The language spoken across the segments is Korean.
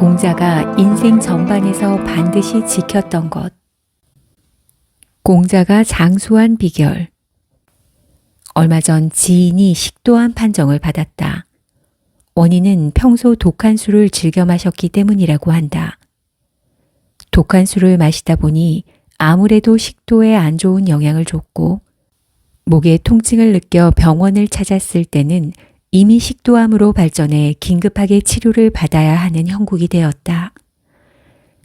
공자가 인생 전반에서 반드시 지켰던 것. 공자가 장수한 비결. 얼마 전 지인이 식도암 판정을 받았다. 원인은 평소 독한 술을 즐겨 마셨기 때문이라고 한다. 독한 술을 마시다 보니 아무래도 식도에 안 좋은 영향을 줬고 목에 통증을 느껴 병원을 찾았을 때는 이미 식도암으로 발전해 긴급하게 치료를 받아야 하는 형국이 되었다.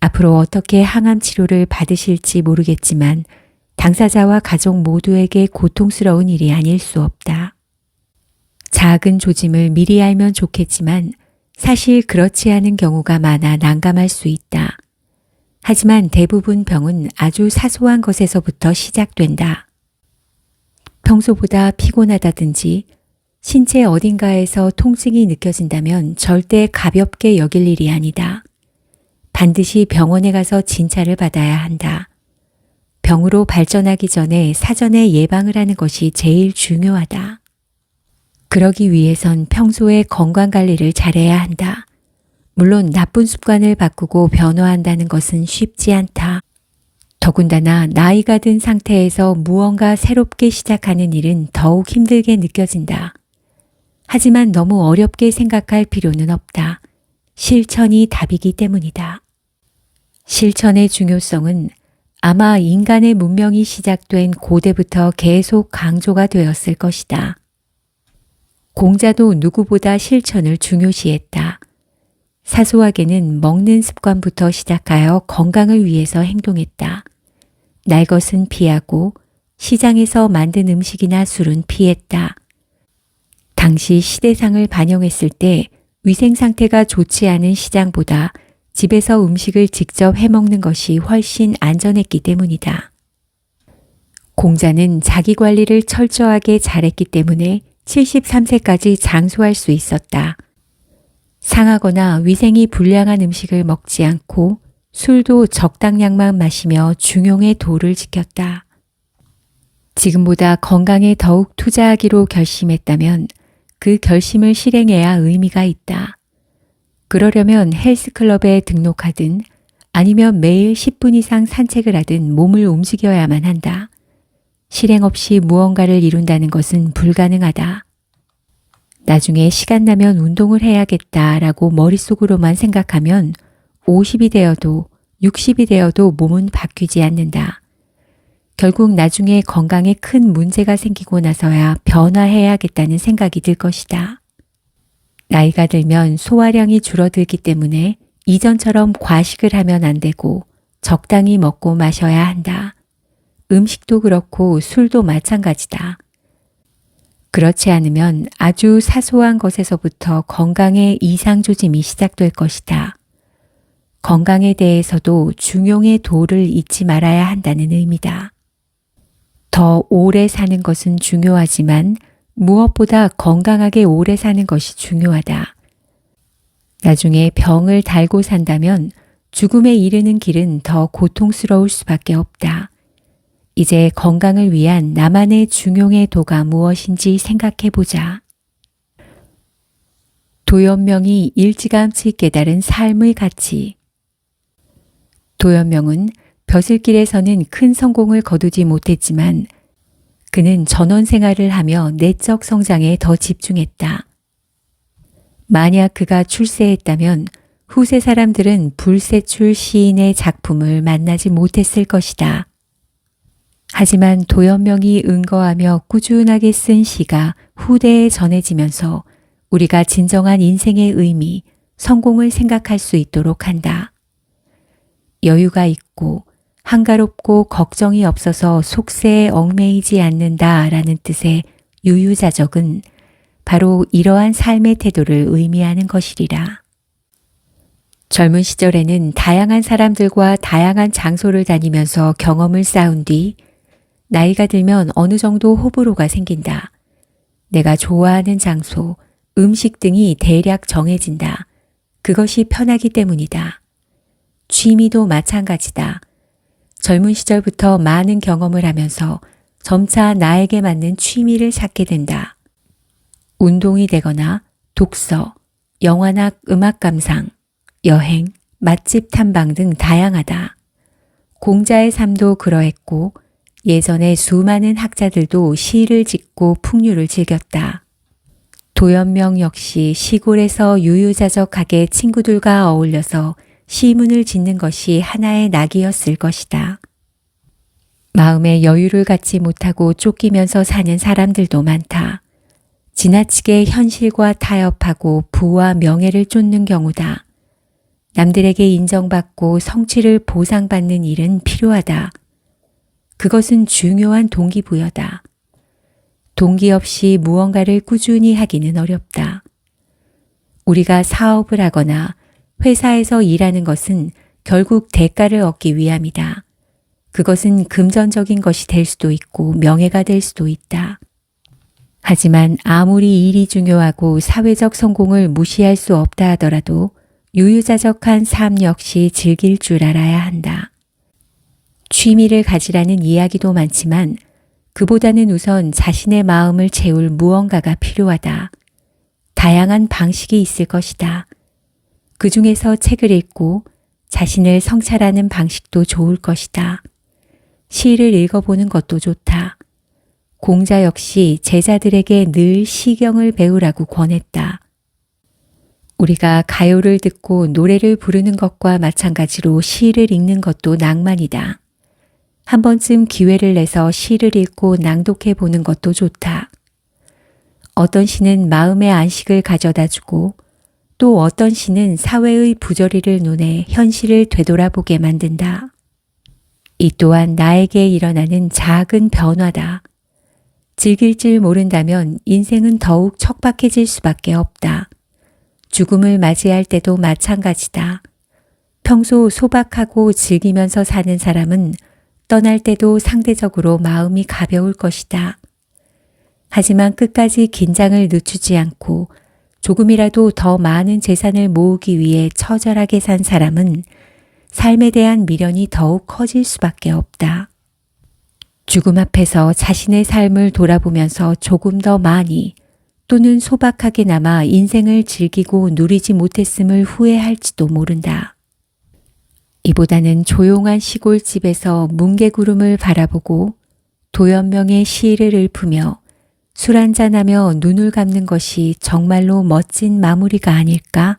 앞으로 어떻게 항암 치료를 받으실지 모르겠지만 당사자와 가족 모두에게 고통스러운 일이 아닐 수 없다. 작은 조짐을 미리 알면 좋겠지만 사실 그렇지 않은 경우가 많아 난감할 수 있다. 하지만 대부분 병은 아주 사소한 것에서부터 시작된다. 평소보다 피곤하다든지 신체 어딘가에서 통증이 느껴진다면 절대 가볍게 여길 일이 아니다. 반드시 병원에 가서 진찰을 받아야 한다. 병으로 발전하기 전에 사전에 예방을 하는 것이 제일 중요하다. 그러기 위해선 평소에 건강 관리를 잘해야 한다. 물론 나쁜 습관을 바꾸고 변화한다는 것은 쉽지 않다. 더군다나 나이가 든 상태에서 무언가 새롭게 시작하는 일은 더욱 힘들게 느껴진다. 하지만 너무 어렵게 생각할 필요는 없다. 실천이 답이기 때문이다. 실천의 중요성은 아마 인간의 문명이 시작된 고대부터 계속 강조가 되었을 것이다. 공자도 누구보다 실천을 중요시했다. 사소하게는 먹는 습관부터 시작하여 건강을 위해서 행동했다. 날 것은 피하고 시장에서 만든 음식이나 술은 피했다. 당시 시대상을 반영했을 때 위생 상태가 좋지 않은 시장보다 집에서 음식을 직접 해 먹는 것이 훨씬 안전했기 때문이다. 공자는 자기 관리를 철저하게 잘했기 때문에 73세까지 장수할 수 있었다. 상하거나 위생이 불량한 음식을 먹지 않고 술도 적당량만 마시며 중용의 도를 지켰다. 지금보다 건강에 더욱 투자하기로 결심했다면 그 결심을 실행해야 의미가 있다. 그러려면 헬스클럽에 등록하든 아니면 매일 10분 이상 산책을 하든 몸을 움직여야만 한다. 실행 없이 무언가를 이룬다는 것은 불가능하다. 나중에 시간 나면 운동을 해야겠다라고 머릿속으로만 생각하면 50이 되어도 60이 되어도 몸은 바뀌지 않는다. 결국 나중에 건강에 큰 문제가 생기고 나서야 변화해야겠다는 생각이 들 것이다. 나이가 들면 소화량이 줄어들기 때문에 이전처럼 과식을 하면 안 되고 적당히 먹고 마셔야 한다. 음식도 그렇고 술도 마찬가지다. 그렇지 않으면 아주 사소한 것에서부터 건강에 이상 조짐이 시작될 것이다. 건강에 대해서도 중용의 도를 잊지 말아야 한다는 의미다. 더 오래 사는 것은 중요하지만 무엇보다 건강하게 오래 사는 것이 중요하다. 나중에 병을 달고 산다면 죽음에 이르는 길은 더 고통스러울 수밖에 없다. 이제 건강을 위한 나만의 중용의 도가 무엇인지 생각해 보자. 도연명이 일찌감치 깨달은 삶의 가치. 도연명은 벼슬길에서는 큰 성공을 거두지 못했지만 그는 전원 생활을 하며 내적 성장에 더 집중했다. 만약 그가 출세했다면 후세 사람들은 불세출 시인의 작품을 만나지 못했을 것이다. 하지만 도연명이 은거하며 꾸준하게 쓴 시가 후대에 전해지면서 우리가 진정한 인생의 의미, 성공을 생각할 수 있도록 한다. 여유가 있고 한가롭고 걱정이 없어서 속세에 얽매이지 않는다 라는 뜻의 유유자적은 바로 이러한 삶의 태도를 의미하는 것이리라. 젊은 시절에는 다양한 사람들과 다양한 장소를 다니면서 경험을 쌓은 뒤 나이가 들면 어느 정도 호불호가 생긴다. 내가 좋아하는 장소, 음식 등이 대략 정해진다. 그것이 편하기 때문이다. 취미도 마찬가지다. 젊은 시절부터 많은 경험을 하면서 점차 나에게 맞는 취미를 찾게 된다. 운동이 되거나 독서, 영화나 음악 감상, 여행, 맛집 탐방 등 다양하다. 공자의 삶도 그러했고 예전에 수많은 학자들도 시를 짓고 풍류를 즐겼다. 도연명 역시 시골에서 유유자적하게 친구들과 어울려서 시문을 짓는 것이 하나의 낙이었을 것이다. 마음의 여유를 갖지 못하고 쫓기면서 사는 사람들도 많다. 지나치게 현실과 타협하고 부와 명예를 쫓는 경우다. 남들에게 인정받고 성취를 보상받는 일은 필요하다. 그것은 중요한 동기부여다. 동기 없이 무언가를 꾸준히 하기는 어렵다. 우리가 사업을 하거나 회사에서 일하는 것은 결국 대가를 얻기 위함이다. 그것은 금전적인 것이 될 수도 있고 명예가 될 수도 있다. 하지만 아무리 일이 중요하고 사회적 성공을 무시할 수 없다 하더라도 유유자적한 삶 역시 즐길 줄 알아야 한다. 취미를 가지라는 이야기도 많지만 그보다는 우선 자신의 마음을 채울 무언가가 필요하다. 다양한 방식이 있을 것이다. 그 중에서 책을 읽고 자신을 성찰하는 방식도 좋을 것이다. 시를 읽어보는 것도 좋다. 공자 역시 제자들에게 늘 시경을 배우라고 권했다. 우리가 가요를 듣고 노래를 부르는 것과 마찬가지로 시를 읽는 것도 낭만이다. 한 번쯤 기회를 내서 시를 읽고 낭독해 보는 것도 좋다. 어떤 시는 마음의 안식을 가져다 주고 또 어떤 시는 사회의 부조리를 눈에 현실을 되돌아보게 만든다. 이 또한 나에게 일어나는 작은 변화다. 즐길 줄 모른다면 인생은 더욱 척박해질 수밖에 없다. 죽음을 맞이할 때도 마찬가지다. 평소 소박하고 즐기면서 사는 사람은 떠날 때도 상대적으로 마음이 가벼울 것이다. 하지만 끝까지 긴장을 늦추지 않고 조금이라도 더 많은 재산을 모으기 위해 처절하게 산 사람은 삶에 대한 미련이 더욱 커질 수밖에 없다. 죽음 앞에서 자신의 삶을 돌아보면서 조금 더 많이 또는 소박하게나마 인생을 즐기고 누리지 못했음을 후회할지도 모른다. 이보다는 조용한 시골집에서 뭉게구름을 바라보고 도연명의 시를 읊으며 술 한잔하며 눈을 감는 것이 정말로 멋진 마무리가 아닐까?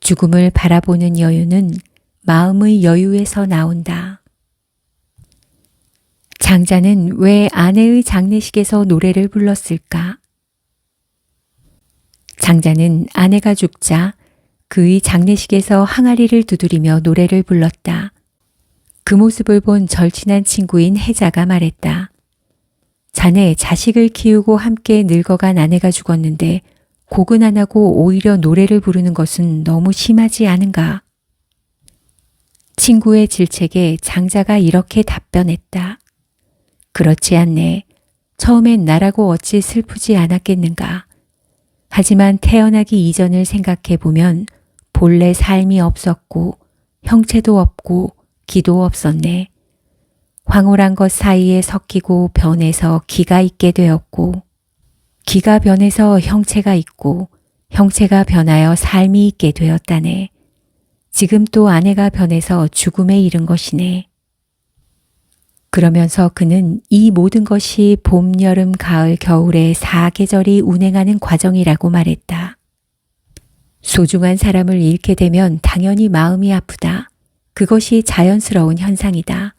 죽음을 바라보는 여유는 마음의 여유에서 나온다. 장자는 왜 아내의 장례식에서 노래를 불렀을까? 장자는 아내가 죽자 그의 장례식에서 항아리를 두드리며 노래를 불렀다. 그 모습을 본 절친한 친구인 혜자가 말했다. 자네 자식을 키우고 함께 늙어간 아내가 죽었는데 곡은 안 하고 오히려 노래를 부르는 것은 너무 심하지 않은가? 친구의 질책에 장자가 이렇게 답변했다. 그렇지 않네. 처음엔 나라고 어찌 슬프지 않았겠는가. 하지만 태어나기 이전을 생각해 보면 본래 삶이 없었고 형체도 없고 기도 없었네. 황홀한 것 사이에 섞이고 변해서 기가 있게 되었고 기가 변해서 형체가 있고 형체가 변하여 삶이 있게 되었다네. 지금 또 아내가 변해서 죽음에 이른 것이네. 그러면서 그는 이 모든 것이 봄, 여름, 가을, 겨울의 사계절이 운행하는 과정이라고 말했다. 소중한 사람을 잃게 되면 당연히 마음이 아프다. 그것이 자연스러운 현상이다.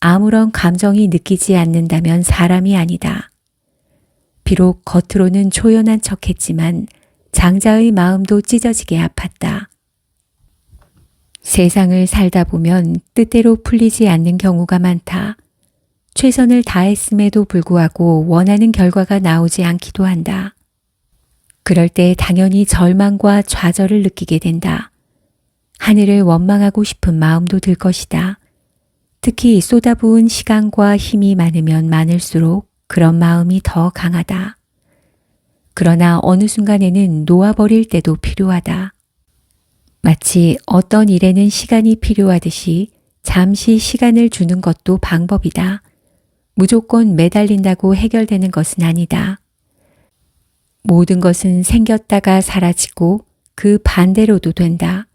아무런 감정이 느끼지 않는다면 사람이 아니다. 비록 겉으로는 초연한 척 했지만 장자의 마음도 찢어지게 아팠다. 세상을 살다 보면 뜻대로 풀리지 않는 경우가 많다. 최선을 다했음에도 불구하고 원하는 결과가 나오지 않기도 한다. 그럴 때 당연히 절망과 좌절을 느끼게 된다. 하늘을 원망하고 싶은 마음도 들 것이다. 특히 쏟아부은 시간과 힘이 많으면 많을수록 그런 마음이 더 강하다. 그러나 어느 순간에는 놓아버릴 때도 필요하다. 마치 어떤 일에는 시간이 필요하듯이 잠시 시간을 주는 것도 방법이다. 무조건 매달린다고 해결되는 것은 아니다. 모든 것은 생겼다가 사라지고 그 반대로도 된다.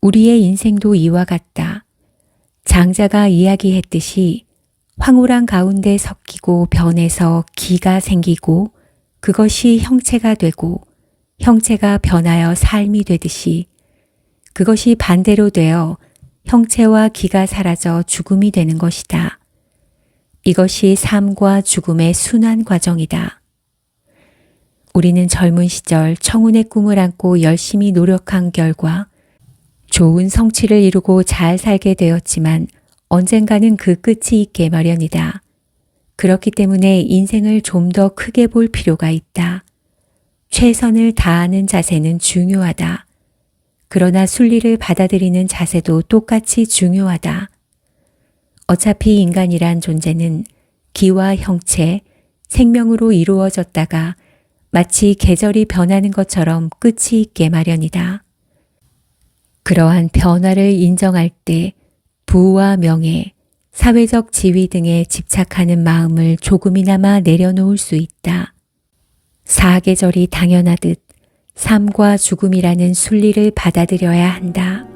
우리의 인생도 이와 같다. 장자가 이야기했듯이 황홀한 가운데 섞이고 변해서 기가 생기고 그것이 형체가 되고 형체가 변하여 삶이 되듯이 그것이 반대로 되어 형체와 기가 사라져 죽음이 되는 것이다. 이것이 삶과 죽음의 순환 과정이다. 우리는 젊은 시절 청운의 꿈을 안고 열심히 노력한 결과 좋은 성취를 이루고 잘 살게 되었지만 언젠가는 그 끝이 있게 마련이다. 그렇기 때문에 인생을 좀 더 크게 볼 필요가 있다. 최선을 다하는 자세는 중요하다. 그러나 순리를 받아들이는 자세도 똑같이 중요하다. 어차피 인간이란 존재는 기와 형체, 생명으로 이루어졌다가 마치 계절이 변하는 것처럼 끝이 있게 마련이다. 그러한 변화를 인정할 때 부와 명예, 사회적 지위 등에 집착하는 마음을 조금이나마 내려놓을 수 있다. 사계절이 당연하듯 삶과 죽음이라는 순리를 받아들여야 한다.